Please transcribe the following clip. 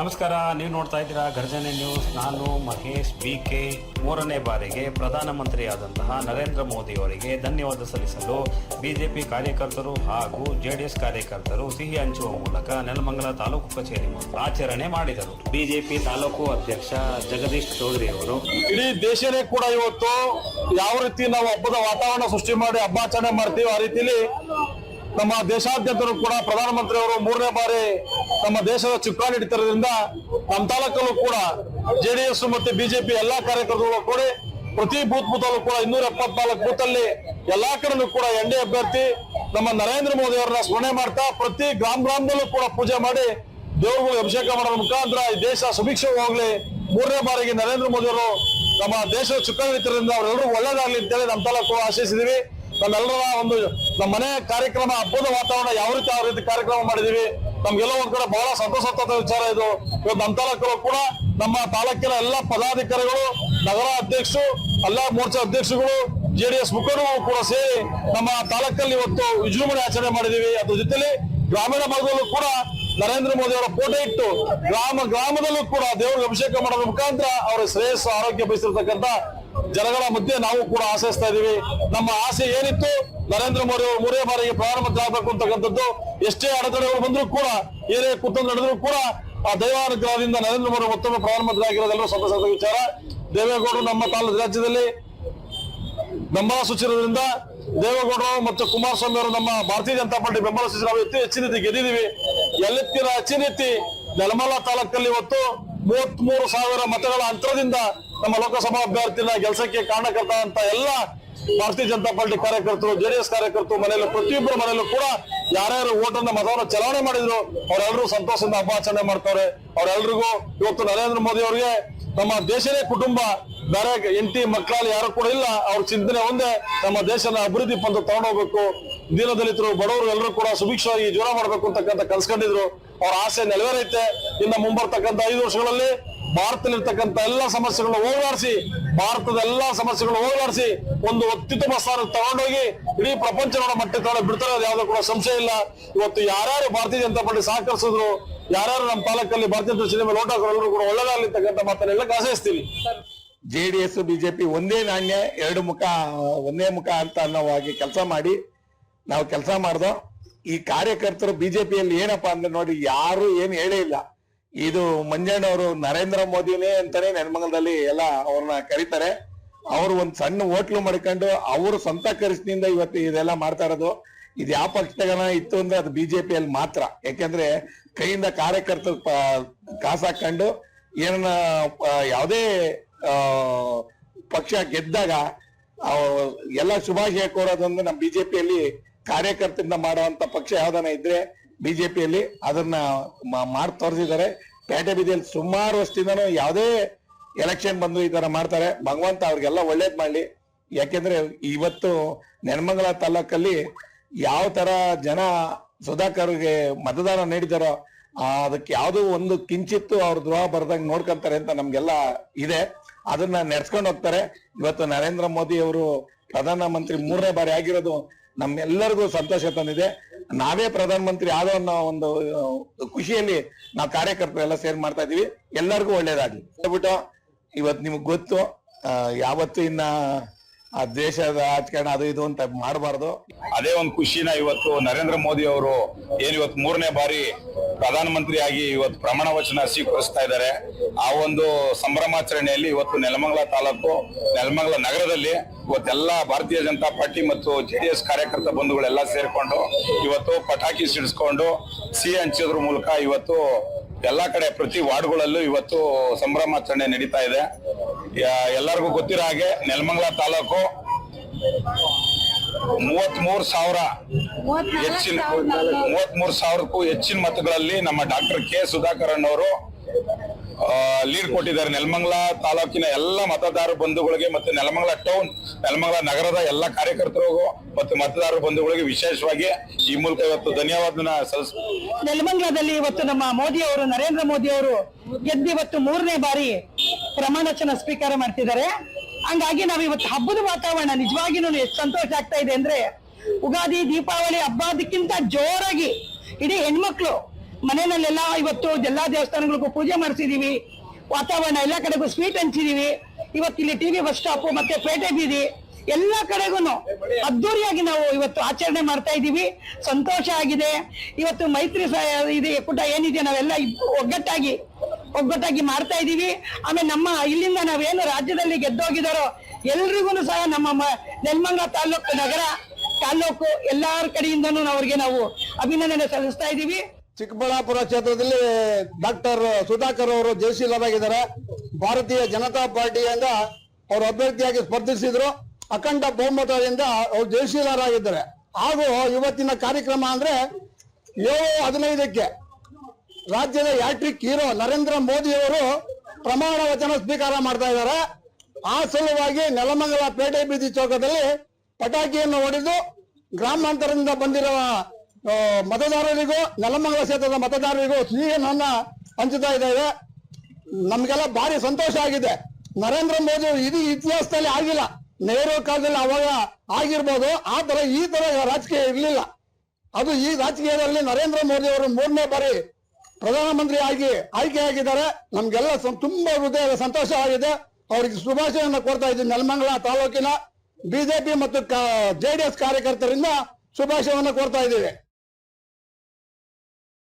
ನಮಸ್ಕಾರ, ನೀವು ನೋಡ್ತಾ ಇದ್ದೀರಾ ಗರ್ಜನೆ ನ್ಯೂಸ್. ನಾನು ಮಹೇಶ್ ಬಿ ಕೆ. ಮೂರನೇ ಬಾರಿಗೆ ಪ್ರಧಾನಮಂತ್ರಿಯಾದಂತಹ ನರೇಂದ್ರ ಮೋದಿ ಅವರಿಗೆ ಧನ್ಯವಾದ ಸಲ್ಲಿಸಲು ಬಿಜೆಪಿ ಕಾರ್ಯಕರ್ತರು ಹಾಗೂ ಜೆಡಿಎಸ್ ಕಾರ್ಯಕರ್ತರು ಸಿಹಿ ಹಂಚುವ ಮೂಲಕ ನೆಲಮಂಗಲ ತಾಲೂಕು ಕಚೇರಿ ಆಚರಣೆ ಮಾಡಿದರು. ಬಿಜೆಪಿ ತಾಲೂಕು ಅಧ್ಯಕ್ಷ ಜಗದೀಶ್ ಚೌಧರಿ ಅವರು, ಇಡೀ ದೇಶನೇ ಕೂಡ ಇವತ್ತು ಯಾವ ರೀತಿ ನಾವು ಹಬ್ಬದ ವಾತಾವರಣ ಸೃಷ್ಟಿ ಮಾಡಿ ಹಬ್ಬಾಚರಣೆ ಮಾಡ್ತೀವಿ ಆ ರೀತಿಲಿ ನಮ್ಮ ದೇಶಾದ್ಯಂತರು ಕೂಡ ಪ್ರಧಾನಮಂತ್ರಿ ಅವರು ಮೂರನೇ ಬಾರಿ ನಮ್ಮ ದೇಶದ ಚುಕ್ಕಾಣಿ ಹಿಡಿತಿರೋದ್ರಿಂದ ನಮ್ಮ ತಾಲೂಕಲ್ಲೂ ಕೂಡ ಜೆಡಿಎಸ್ ಮತ್ತು ಬಿಜೆಪಿ ಎಲ್ಲಾ ಕಾರ್ಯಕರ್ತರು ಕೂಡಿ ಪ್ರತಿ ಬೂತ್ ಬೂತಲ್ಲೂ ಕೂಡ ಇನ್ನೂರ ಎಪ್ಪತ್ನಾಲ್ಕು ಬೂತ್ ಅಲ್ಲಿ ಎಲ್ಲಾ ಕೂಡ ಎನ್ ಡಿ ಅಭ್ಯರ್ಥಿ ನಮ್ಮ ನರೇಂದ್ರ ಮೋದಿ ಅವರನ್ನ ಸ್ಮರಣೆ ಮಾಡ್ತಾ ಪ್ರತಿ ಗ್ರಾಮ ಗ್ರಾಮದಲ್ಲೂ ಕೂಡ ಪೂಜೆ ಮಾಡಿ ದೇವರುಗಳು ಅಭಿಷೇಕ ಮಾಡೋದ್ರ ಮುಖಾಂತರ ಈ ದೇಶ ಸುಭಿಕ್ಷೆ ಹೋಗ್ಲಿ. ಮೂರನೇ ಬಾರಿಗೆ ನರೇಂದ್ರ ಮೋದಿ ಅವರು ನಮ್ಮ ದೇಶದ ಚುಕ್ಕಾಣಿ ಹಿಡಿತಿರೋದ್ರಿಂದ ಅವರೆಲ್ಲರೂ ಒಳ್ಳೇದಾಗ್ಲಿ ಅಂತೇಳಿ ನಮ್ಮ ತಾಲೂಕು ಆಶಿಸಿದೀವಿ. ನಮ್ಮೆಲ್ಲರ ಒಂದು ನಮ್ಮ ಮನೆ ಕಾರ್ಯಕ್ರಮ, ಹಬ್ಬದ ವಾತಾವರಣ ಯಾವ ರೀತಿ ಯಾವ ರೀತಿ ಕಾರ್ಯಕ್ರಮ ಮಾಡಿದೀವಿ, ನಮ್ಗೆಲ್ಲ ಒಂದ್ ಕಡೆ ಬಹಳ ಸಂತೋಷ ವಿಚಾರ ಇದು. ಇವತ್ತು ನಮ್ಮ ಕೂಡ ನಮ್ಮ ತಾಲೂಕಿನ ಎಲ್ಲ ಪದಾಧಿಕಾರಿಗಳು, ನಗರ ಅಧ್ಯಕ್ಷರು ಎಲ್ಲ ಮೋರ್ಚಾ ಅಧ್ಯಕ್ಷರುಗಳು ಜೆಡಿಎಸ್ ಮುಖಂಡರು ಕೂಡ ಸೇರಿ ನಮ್ಮ ತಾಲೂಕಲ್ಲಿ ಇವತ್ತು ವಿಜೃಂಭಣೆ ಆಚರಣೆ ಮಾಡಿದೀವಿ. ಅದ್ರ ಜೊತೆಲಿ ಗ್ರಾಮೀಣ ಭಾಗದಲ್ಲೂ ಕೂಡ ನರೇಂದ್ರ ಮೋದಿ ಅವರ ಫೋಟೋ ಇಟ್ಟು ಗ್ರಾಮ, ಗ್ರಾಮದಲ್ಲೂ ಕೂಡ ದೇವರಿಗೆ ಅಭಿಷೇಕ ಮಾಡೋದ್ರ ಮುಖಾಂತರ ಅವರ ಶ್ರೇಯಸ್ಸು, ಆರೋಗ್ಯ ಬಯಸಿರ್ತಕ್ಕಂಥ ಜನಗಳ ಮಧ್ಯೆ ನಾವು ಕೂಡ ಆಶಿಸ್ತಾ ಇದೀವಿ ನಮ್ಮ ಆಸೆ ಏನಿತ್ತು? ನರೇಂದ್ರ ಮೋದಿ ಅವರು ಮೂರೇ ಬಾರಿಗೆ ಪ್ರಧಾನಮಂತ್ರಿ ಆಗಬೇಕು ಅಂತಕ್ಕಂಥದ್ದು. ಎಷ್ಟೇ ಅಡೆತಡೆಗಳು ಬಂದರೂ ಕೂಡ, ಏನೇ ಕುತಂತ್ರ ನಡೆದ್ರು ಕೂಡ, ಆ ದೈವಾನುಗ್ರಹದಿಂದ ನರೇಂದ್ರ ಮೋದಿ ಮತ್ತೊಮ್ಮೆ ಪ್ರಧಾನಮಂತ್ರಿ ಆಗಿರೋದೆಲ್ಲರೂ ಸಂತಸದ ವಿಚಾರ. ದೇವೇಗೌಡರು ನಮ್ಮ ತಾಲೂಕು ರಾಜ್ಯದಲ್ಲಿ ಬೆಂಬಲ ಸೂಚಿರೋದ್ರಿಂದ ದೇವೇಗೌಡರು ಮತ್ತು ಕುಮಾರಸ್ವಾಮಿ ಅವರು ನಮ್ಮ ಭಾರತೀಯ ಜನತಾ ಪಾರ್ಟಿ ಬೆಂಬಲ ಸೂಚಿ ನಾವು ಎತ್ತಿ ಹೆಚ್ಚಿನ ರೀತಿ ಗೆದ್ದಿದ್ದೀವಿ. ಎಲ್ಲಿತ್ತಿನ ಹೆಚ್ಚಿನ ರೀತಿ ನೆಲಮಲ ತಾಲೂಕಲ್ಲಿ ಇವತ್ತು ಮೂವತ್ತ್ ಮೂರು ಸಾವಿರ ಮತಗಳ ಅಂತರದಿಂದ ನಮ್ಮ ಲೋಕಸಭಾ ಅಭ್ಯರ್ಥಿನ ಕೆಲಸಕ್ಕೆ ಕಾರಣಕರ್ತ ಅಂತ ಎಲ್ಲ ಭಾರತೀಯ ಜನತಾ ಪಾರ್ಟಿ ಕಾರ್ಯಕರ್ತರು, ಜೆಡಿಎಸ್ ಕಾರ್ಯಕರ್ತರು ಮನೆಯಲ್ಲೂ ಪ್ರತಿಯೊಬ್ಬರ ಮನೆಯಲ್ಲೂ ಕೂಡ ಯಾರ್ಯಾರು ಓಟನ್ನ ಮತವನ್ನು ಚಲಾವಣೆ ಮಾಡಿದ್ರು ಅವರೆಲ್ಲರೂ ಸಂತೋಷದಿಂದ ಹಬ್ಬ ಆಚರಣೆ ಮಾಡ್ತಾರೆ. ಅವರೆಲ್ಲರಿಗೂ ಇವತ್ತು ನರೇಂದ್ರ ಮೋದಿ ಅವರಿಗೆ ನಮ್ಮ ದೇಶನೇ ಕುಟುಂಬ, ಬೇರೆ ಎಂಟಿ ಮಕ್ಕಳಲ್ಲಿ ಯಾರು ಕೂಡ ಇಲ್ಲ. ಅವ್ರ ಚಿಂತನೆ ಒಂದೇ, ನಮ್ಮ ದೇಶನ ಅಭಿವೃದ್ಧಿ ಪಂಥ ತಗೊಂಡೋಗ್ಬೇಕು. ದೀನದಲಿತರು, ಬಡವರು ಎಲ್ಲರೂ ಕೂಡ ಸುಭಿಕ್ಷವಾಗಿ ಜೀವನ ಮಾಡ್ಬೇಕು ಅಂತಕ್ಕಂಥ ಕಲ್ಸ್ಕೊಂಡಿದ್ರು ಅವ್ರ ಆಸೆ ನೆರವೇರೈತೆ. ಇನ್ನು ಮುಂಬರ್ತಕ್ಕಂಥ ಐದು ವರ್ಷಗಳಲ್ಲಿ ಭಾರತದಲ್ಲಿರ್ತಕ್ಕಂಥ ಎಲ್ಲ ಸಮಸ್ಯೆಗಳನ್ನ ಹೋಗಲಾಡಿಸಿ, ಭಾರತದ ಎಲ್ಲಾ ಸಮಸ್ಯೆಗಳನ್ನ ಹೋಗಲಾಡಿಸಿ ಒಂದು ಅತ್ಯುತ್ತಮ ಸ್ಥಾನ ತಗೊಂಡೋಗಿ ಇಡೀ ಪ್ರಪಂಚದ ಮಟ್ಟ ತಗೊಂಡು ಬಿಡ್ತಾರೆ ಅದು ಯಾವ್ದು ಕೂಡ ಸಂಶಯ ಇಲ್ಲ. ಇವತ್ತು ಯಾರ್ಯಾರು ಭಾರತೀಯ ಜನತಾ ಪಾರ್ಟಿ ಸಹಕರಿಸಿದ್ರು, ಯಾರ್ಯಾರು ನಮ್ಮ ಪಾಲಕಲ್ಲಿ ಭಾರತೀಯ ಜನತಾ ಸಿನಿಮಾ ಲೋಟ ಎಲ್ಲರೂ ಕೂಡ ಮಾತನ್ನ ಎಲ್ಲ ಡಿ ಜೆಡಿಎಸ್, ಬಿಜೆಪಿ ಒಂದೇ ನಾಣ್ಯ, ಎರಡು ಮುಖ, ಒಂದೇ ಮುಖ ಅಂತ ಅನ್ನೋ ಹಾಗೆ ಕೆಲಸ ಮಾಡಿ ನಾವು ಕೆಲಸ ಮಾಡ್ದೋ ಈ ಕಾರ್ಯಕರ್ತರು ಬಿಜೆಪಿಯಲ್ಲಿ ಏನಪ್ಪಾ ಅಂದ್ರೆ ನೋಡಿ ಯಾರು ಏನು ಹೇಳೇ ಇಲ್ಲ. ಇದು ಮಂಜಣ್ಣವರು ನರೇಂದ್ರ ಮೋದಿನೇ ಅಂತಾನೆ ನೆನ್ಮಂಗಲದಲ್ಲಿ ಎಲ್ಲ ಅವ್ರನ್ನ ಕರೀತಾರೆ. ಅವರು ಒಂದ್ ಸಣ್ಣ ಹೋಟ್ಲು ಮಾಡ್ಕೊಂಡು ಅವರು ಸ್ವಂತ ಖರ್ಚಿನಿಂದ ಇವತ್ತು ಇದೆಲ್ಲ ಮಾಡ್ತಾ ಇರೋದು. ಇದು ಯಾವ ಪಕ್ಷದಾಗನ ಇತ್ತು ಅಂದ್ರೆ ಅದು ಬಿಜೆಪಿಯಲ್ಲಿ ಮಾತ್ರ. ಯಾಕೆಂದ್ರೆ ಕೈಯಿಂದ ಕಾರ್ಯಕರ್ತರು ಕಾಸು ಹಾಕೊಂಡು ಏನನ್ನ ಯಾವುದೇ ಪಕ್ಷ ಗೆದ್ದಾಗ ಎಲ್ಲ ಶುಭಾಶಯ ಅಂದ್ರೆ ನಮ್ಮ ಬಿಜೆಪಿಯಲ್ಲಿ ಕಾರ್ಯಕರ್ತರಿಂದ ಮಾಡುವಂತ ಪಕ್ಷ ಯಾವ್ದಾನ ಇದ್ರೆ ಬಿಜೆಪಿಯಲ್ಲಿ ಅದನ್ನ ಮಾಡಿ ತೋರಿಸಿದ್ದಾರೆ ಪೇಟೆ ಬೀದಿಯಲ್ಲಿ ಸುಮಾರು ವರ್ಷದಿಂದನೂ ಯಾವುದೇ ಎಲೆಕ್ಷನ್ ಬಂದು ಈ ತರ ಮಾಡ್ತಾರೆ. ಭಗವಂತ ಅವ್ರಿಗೆಲ್ಲ ಒಳ್ಳೇದ್ ಮಾಡಲಿ. ಯಾಕೆಂದ್ರೆ ಇವತ್ತು ನೆಲಮಂಗಲ ತಾಲೂಕಲ್ಲಿ ಯಾವ ತರ ಜನ ಸುಧಾಕರ್ಗೆ ಮತದಾನ ನೀಡಿದಾರೋ ಅದಕ್ಕೆ ಯಾವ್ದು ಒಂದು ಕಿಂಚಿತ್ತು ಅವ್ರ ದ್ರೋಹ ಬರ್ದಂಗೆ ನೋಡ್ಕೊಂತಾರೆ ಅಂತ ನಮ್ಗೆಲ್ಲ ಇದೆ. ಅದನ್ನ ನೆಡ್ಸ್ಕೊಂಡು ಹೋಗ್ತಾರೆ. ಇವತ್ತು ನರೇಂದ್ರ ಮೋದಿ ಅವರು ಪ್ರಧಾನಮಂತ್ರಿ ಮೂರನೇ ಬಾರಿ ಆಗಿರೋದು ನಮ್ಮೆಲ್ಲರಿಗೂ ಸಂತೋಷ ತಂದಿದೆ. ನಾವೇ ಪ್ರಧಾನಮಂತ್ರಿ ಆದ ಅನ್ನೋ ಒಂದು ಖುಷಿಯಲ್ಲಿ ನಾವು ಕಾರ್ಯಕರ್ತರು ಎಲ್ಲ ಸೇರ್ ಮಾಡ್ತಾ ಇದೀವಿ ಎಲ್ಲರಿಗೂ ಒಳ್ಳೇದಾಗ್ಲಿ. ಹೇಳ್ಬಿಟ್ಟು ಇವತ್ತು ನಿಮ್ಗೆ ಗೊತ್ತು ಯಾವತ್ತು ಇನ್ನ ಆ ದೇಶದ ರಾಜಕಾರಣ ಅದು ಇದು ಅಂತ ಮಾಡಬಾರ್ದು. ಅದೇ ಒಂದು ಖುಷಿನ ಇವತ್ತು ನರೇಂದ್ರ ಮೋದಿ ಅವರು ಏನ್ ಇವತ್ತು ಮೂರನೇ ಬಾರಿ ಪ್ರಧಾನಮಂತ್ರಿಯಾಗಿ ಇವತ್ತು ಪ್ರಮಾಣ ವಚನ ಸ್ವೀಕರಿಸ್ತಾ ಇದ್ದಾರೆ. ಆ ಒಂದು ಸಂಭ್ರಮಾಚರಣೆಯಲ್ಲಿ ಇವತ್ತು ನೆಲಮಂಗಲ ತಾಲೂಕು, ನೆಲಮಂಗಲ ನಗರದಲ್ಲಿ ಇವತ್ತೆಲ್ಲ ಭಾರತೀಯ ಜನತಾ ಪಾರ್ಟಿ ಮತ್ತು ಜೆಡಿಎಸ್ ಕಾರ್ಯಕರ್ತ ಬಂಧುಗಳೆಲ್ಲ ಸೇರ್ಕೊಂಡು ಇವತ್ತು ಪಟಾಕಿ ಸಿಡಿಸ್ಕೊಂಡು ಸಿಹಿ ಹಂಚೋದ್ರ ಮೂಲಕ ಇವತ್ತು ಎಲ್ಲಾ ಕಡೆ ಪ್ರತಿ ವಾರ್ಡ್ಗಳಲ್ಲೂ ಇವತ್ತು ಸಂಭ್ರಮಾಚರಣೆ ನಡೀತಾ ಇದೆ. ಎಲ್ಲರಿಗೂ ಗೊತ್ತಿರೋ ಹಾಗೆ ನೆಲಮಂಗಲ ತಾಲೂಕು ಮೂವತ್ಮೂರು ಮೂರ್ ಸಾವಿರ ಹೆಚ್ಚಿನ ಮೂವತ್ಮೂರು ಮೂರ್ ಸಾವಿರಕ್ಕೂ ಹೆಚ್ಚಿನ ಮತಗಳಲ್ಲಿ ನಮ್ಮ ಡಾಕ್ಟರ್ ಕೆ ಸುಧಾಕರನ್ ಅವರು ಲೀಡ್ ಕೊಟ್ಟಿದ್ದಾರೆ. ನೆಲಮಂಗಲ ತಾಲೂಕಿನ ಎಲ್ಲ ಮತದಾರ ಬಂಧುಗಳಿಗೆ ಮತ್ತು ನೆಲಮಂಗಲ ಟೌನ್ ನೆಲಮಂಗಲ ನಗರದ ಎಲ್ಲ ಕಾರ್ಯಕರ್ತರಿಗೂ ಮತ್ತು ಮತದಾರ ಬಂಧುಗಳಿಗೆ ವಿಶೇಷವಾಗಿ ಈ ಮೂಲಕ ಇವತ್ತು ಧನ್ಯವಾದನ ಸಲ್ಲಿಸ್ ನೆಲಮಂಗಲದಲ್ಲಿ ಇವತ್ತು ನಮ್ಮ ಮೋದಿ ಅವರು ನರೇಂದ್ರ ಮೋದಿ ಅವರು ಗೆದ್ದು ಇವತ್ತು ಮೂರನೇ ಬಾರಿ ಪ್ರಮಾಣ ವಚನ ಸ್ವೀಕಾರ ಮಾಡ್ತಿದ್ದಾರೆ. ಹಂಗಾಗಿ ನಾವು ಇವತ್ತು ಹಬ್ಬದ ವಾತಾವರಣ ನಿಜವಾಗಿನೂ ಎಷ್ಟು ಸಂತೋಷ ಆಗ್ತಾ ಇದೆ ಅಂದ್ರೆ ಉಗಾದಿ, ದೀಪಾವಳಿ ಹಬ್ಬದಕ್ಕಿಂತ ಜೋರಾಗಿ ಇಡೀ ಹೆಣ್ಮಕ್ಳು ಮನೆಯಲ್ಲೆಲ್ಲ ಇವತ್ತು ಎಲ್ಲಾ ದೇವಸ್ಥಾನಗಳಿಗೂ ಪೂಜೆ ಮಾಡಿಸಿದೀವಿ. ವಾತಾವರಣ ಎಲ್ಲಾ ಕಡೆಗೂ ಸ್ವೀಟ್ ಹಂಚಿದೀವಿ ಇವತ್ತು ಇಲ್ಲಿ ಟಿವಿ ಬಸ್ ಸ್ಟಾಪ್ ಮತ್ತೆ ಪೇಟೆ ಬೀದಿ ಎಲ್ಲಾ ಕಡೆಗೂ ಅದ್ದೂರಿಯಾಗಿ ನಾವು ಇವತ್ತು ಆಚರಣೆ ಮಾಡ್ತಾ ಇದ್ದೀವಿ ಸಂತೋಷ ಆಗಿದೆ. ಇವತ್ತು ಮೈತ್ರಿ ಸಹ ಇದೆ ಕೂಟ ಏನಿದೆ ನಾವೆಲ್ಲ ಒಗ್ಗಟ್ಟಾಗಿ ಒಗ್ಗಟ್ಟಾಗಿ ಮಾಡ್ತಾ ಇದೀವಿ ಆಮೇಲೆ ನಮ್ಮ ಇಲ್ಲಿಂದ ನಾವೇನು ರಾಜ್ಯದಲ್ಲಿ ಗೆದ್ದೋಗಿದಾರೋ ಎಲ್ರಿಗೂ ಸಹ ನಮ್ಮ ನೆಲಮಂಗಲ ತಾಲೂಕು ನಗರ ತಾಲೂಕು ಎಲ್ಲಾರ ಕಡೆಯಿಂದನೂ ಅವ್ರಿಗೆ ನಾವು ಅಭಿನಂದನೆ ಸಲ್ಲಿಸ್ತಾ ಇದೀವಿ ಚಿಕ್ಕಬಳ್ಳಾಪುರ ಕ್ಷೇತ್ರದಲ್ಲಿ ಡಾಕ್ಟರ್ ಸುಧಾಕರ್ ಅವರು ಜಯಶೀಲರಾಗಿದ್ದಾರೆ ಭಾರತೀಯ ಜನತಾ ಪಾರ್ಟಿಯಿಂದ ಅವರು ಅಭ್ಯರ್ಥಿಯಾಗಿ ಸ್ಪರ್ಧಿಸಿದ್ರು. ಅಖಂಡ ಬಹುಮತದಿಂದ ಅವರು ಜಯಶೀಲರಾಗಿದ್ದಾರೆ. ಹಾಗೂ ಇವತ್ತಿನ ಕಾರ್ಯಕ್ರಮ ಅಂದ್ರೆ ಏಳು ಹದಿನೈದಕ್ಕೆ ರಾಜ್ಯದ ಯಾಟ್ರಿಕ್ ಹೀರೋ ನರೇಂದ್ರ ಮೋದಿ ಅವರು ಪ್ರಮಾಣ ವಚನ ಸ್ವೀಕಾರ ಮಾಡ್ತಾ ಇದ್ದಾರೆ. ಆ ಸಲುವಾಗಿ ನೆಲಮಂಗಲ ಪೇಟೆ ಬೀದಿ ಚೌಕದಲ್ಲಿ ಪಟಾಕಿಯನ್ನು ಹೊಡೆದು ಗ್ರಾಮಾಂತರದಿಂದ ಬಂದಿರುವ ಮತದಾರರಿಗೂ, ನೆಲಮಂಗಲ ಕ್ಷೇತ್ರದ ಮತದಾರರಿಗೂ ಸಿಹಿಯನ್ನ ಹಂಚುತ್ತಾ ಇದ್ದೇವೆ ನಮ್ಗೆಲ್ಲ ಭಾರಿ ಸಂತೋಷ ಆಗಿದೆ. ನರೇಂದ್ರ ಮೋದಿ ಇದು ಇತಿಹಾಸದಲ್ಲಿ ಆಗಿಲ್ಲ. ನೆಹರು ಕಾಲದಲ್ಲಿ ಅವಾಗ ಆಗಿರ್ಬೋದು. ಆ ತರ ಈ ತರ ರಾಜಕೀಯ ಇರಲಿಲ್ಲ. ಅದು ಈ ರಾಜಕೀಯದಲ್ಲಿ ನರೇಂದ್ರ ಮೋದಿ ಅವರು ಮೂರನೇ ಬಾರಿ ಪ್ರಧಾನಮಂತ್ರಿ ಆಗಿ ಆಯ್ಕೆಯಾಗಿದ್ದಾರೆ. ನಮ್ಗೆಲ್ಲ ತುಂಬಾ ಹೃದಯದ ಸಂತೋಷವಾಗಿದೆ ಅವರಿಗೆ ಶುಭಾಶಯವನ್ನು ಕೊಡ್ತಾ ಇದ್ದೀನಿ. ನೆಲಮಂಗಲ ತಾಲೂಕಿನ ಬಿಜೆಪಿ ಮತ್ತು ಜೆಡಿಎಸ್ ಕಾರ್ಯಕರ್ತರಿಂದ ಶುಭಾಶಯವನ್ನು ಕೊಡ್ತಾ ಇದ್ದೀವಿ.